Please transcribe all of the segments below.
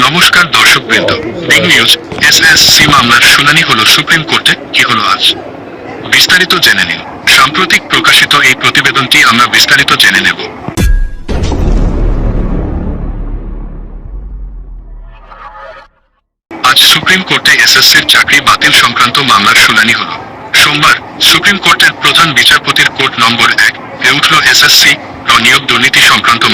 নমস্কার দর্শকবৃন্দ। Big news SSC মামলার শুনানি হলো সুপ্রিম কোর্টে কি হলো আজ? বিস্তারিত জেনে নিন। সাম্প্রতিক প্রকাশিত এই প্রতিবেদনটি আমরা বিস্তারিত জেনে নেব। আজ সুপ্রিম কোর্টে এসএসসির চাকরি বাতিল সংক্রান্ত মামলার শুনানি হলো। সোমবার সুপ্রিম কোর্টের প্রধান বিচারপতির কোর্ট নম্বর এক এ উঠল এসএসসি নিয়োগ দুর্নীতি সংক্রান্ত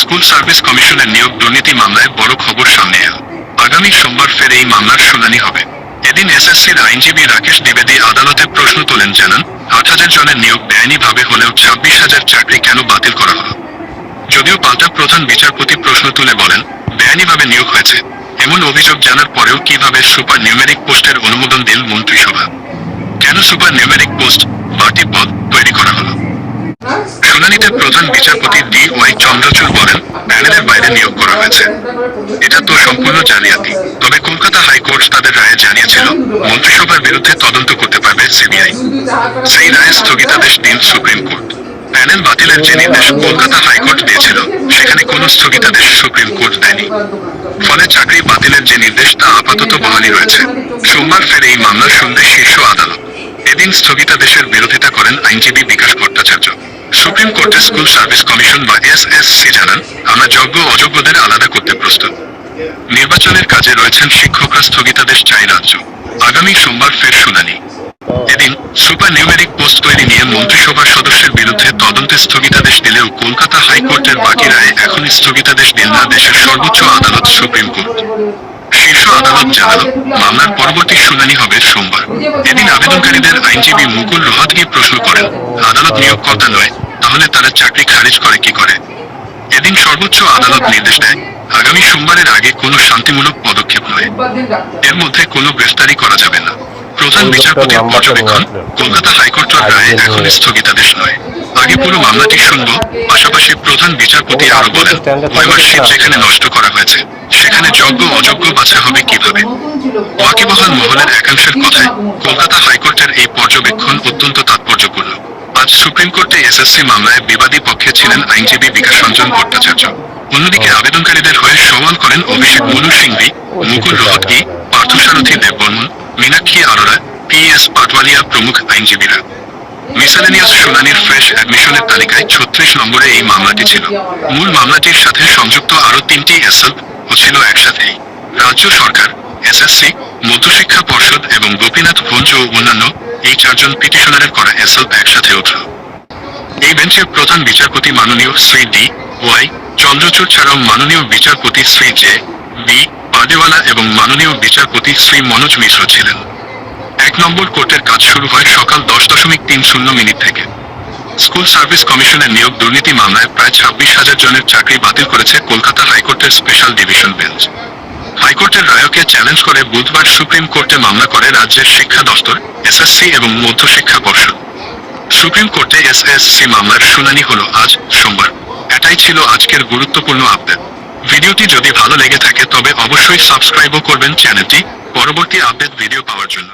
স্কুল সার্ভিস কমিশনের নিয়োগ দুর্নীতি মামলায় বড় খবর সামনে এল। আগামী সোমবার ফের এই মামলার শুনানি হবে। এদিন এসএসসির আইনজীবী রাকেশ দ্বিবেদী আদালতে প্রশ্ন তোলেন, জানান, আট হাজার জনের নিয়োগ বেআইনিভাবে হলেও ছাব্বিশ হাজার চাকরি কেন বাতিল করা হলো? যদিও পাল্টা প্রধান বিচারপতি প্রশ্ন তুলে বলেন, বেআইনিভাবে নিয়োগ হয়েছে। এমন অভিযোগ জানার পরেও কীভাবে সুপার নিউমেরিক পোস্টের অনুমোদন দিল মন্ত্রিসভা? কেন সুপার নিউমেরিক পোস্ট বাড়তি পদ তৈরি করা হলো? শুনানিতে প্রধান বিচারপতি ডি ওয়াই চন্দ্রচূড় প্যানেলের বাইরে নিয়োগ করা হয়েছে। এটা তো সম্পূর্ণ জালিয়াতি। তবে কলকাতা হাইকোর্ট তাদের রায়ে জানিয়েছিল, মন্ত্রিসভার বিরুদ্ধে তদন্ত করতে পারবে সিবিআই। সেই রায়ে স্থগিতাদেশ দিন সুপ্রিম কোর্ট। প্যানেল বাতিলের যে নির্দেশ কলকাতা হাইকোর্ট দিয়েছিল, সেখানে কোনো স্থগিতাদেশ সুপ্রিম কোর্ট দেয়নি। ফলে চাকরি বাতিলের যে নির্দেশ, তা আপাতত বহালই রয়েছে। সোমবার ফের এই মামলা শুনবে শীর্ষ আদালত। এদিন স্থগিতাদেশের বিরোধিতা করেন আইনজীবী বিকাশ ভট্টাচার্য। সুপ্রিম কোর্টের স্কুল সার্ভিস কমিশন বা এসএসসি জানান, আমরা যোগ্য অযোগ্যদের আলাদা করতে প্রস্তুত। নির্বাচনের কাজে রয়েছেন শিক্ষকরা স্থগিতাদেশ চাই রাজ্য। আগামী সোমবার ফের শুনানি। এদিন সুপার নিউমেরিক পোস্ট তৈরি নিয়ে মন্ত্রিসভার সদস্যের বিরুদ্ধে তদন্তে স্থগিতাদেশ দিলেও কলকাতা হাইকোর্টের বাকি রায়ে এখনই স্থগিতাদেশ দিল না দেশের সর্বোচ্চ আদালত সুপ্রিম কোর্ট। শীর্ষ আদালত জানালো মামলার পরবর্তী শুনানি হবে সোমবার। এদিন আবেদনকারীদের আইনজীবী মুকুল রোহাতগি প্রশ্ন করেন আদালত নিয়োগকর্তা নয় তাহলে তারা চাকরি খারিজ করে কি করে? এদিন সর্বোচ্চ আদালত নির্দেশ দেয় আগামী সোমবারের আগে কোনো শান্তিমূলক পদক্ষেপ নয়। এর মধ্যে কোনো গ্রেফতারি করা যাবে না। প্রধান বিচারপতির পর্যবেক্ষণ কলকাতা হাইকোর্টের রায়ে এখন স্থগিতাদেশ নয়। আগে পুরো মামলাটি শুনব পাশাপাশি প্রধান বিচারপতি আরও বলেন ওই মার্কশিট যেখানে নষ্ট করা হয়েছে। সেখানে যোগ্য অযোগ্য বাছা হবে কীভাবে? ওয়াকিবহাল মহলের একাংশের কথায় কলকাতা হাইকোর্টের এই পর্যবেক্ষণ অত্যন্ত তাৎপর্যপূর্ণ। আজ সুপ্রিম কোর্টে এসএসসি মামলায় বিবাদী পক্ষে ছিলেন আইনজীবী বিকাশ রঞ্জন ভট্টাচার্য। অন্যদিকে আবেদনকারীদের হয়ে সওয়াল করেন অভিষেক মনু সিংভি, মুকুল রোহতগি পার্থসারথী দেববর্মন, মীনাক্ষী আরোরা, পি এস পাটওয়ালিয়া প্রমুখ আইনজীবীরা। মিসেলেনিয়াস শুনানির ফ্রেশ অ্যাডমিশনের তালিকায় ছত্রিশ নম্বরে এই মামলাটি ছিল। মূল মামলাটির সাথে সংযুক্ত আরও তিনটি এসএল ছিল একসাথেই রাজ্য সরকার এসএসসি মধ্যশিক্ষা পর্ষদ এবং গোপীনাথ ভঞ্জ ও অন্যান্য এই চারজন পিটিশনারের করা এসএল একসাথে উঠল এই বেঞ্চের প্রধান বিচারপতি মাননীয় শ্রী ডি ওয়াই, চন্দ্রচূড় ছাড়াও মাননীয় বিচারপতি শ্রী জে, বি পাডেওয়ালা এবং মাননীয় বিচারপতি শ্রী মনোজ মিশ্র ছিলেন। এক নম্বর কোর্টের কাজ শুরু হয় সকাল দশ দশমিক তিন শূন্য মিনিট থেকে। স্কুল সার্ভিস কমিশনের নিয়োগ দুর্নীতি মামলায় প্রায় ছাব্বিশ হাজার জনের চাকরি বাতিল করেছে কলকাতা হাইকোর্টের স্পেশাল ডিভিশন বেঞ্চ। হাইকোর্টের রায়কে চ্যালেঞ্জ করে বুধবার সুপ্রিম কোর্টে মামলা করে রাজ্যের শিক্ষা দপ্তর এসএসসি এবং মধ্যশিক্ষা পর্ষদ। সুপ্রিম কোর্টে এসএসসি মামলার শুনানি হলো আজ সোমবার। এটাই ছিল আজকের গুরুত্বপূর্ণ আপডেট। ভিডিওটি যদি ভালো লেগে থাকে তবে অবশ্যই সাবস্ক্রাইবও করবেন চ্যানেলটি। পরবর্তী আপডেট ভিডিও পাওয়ার জন্য।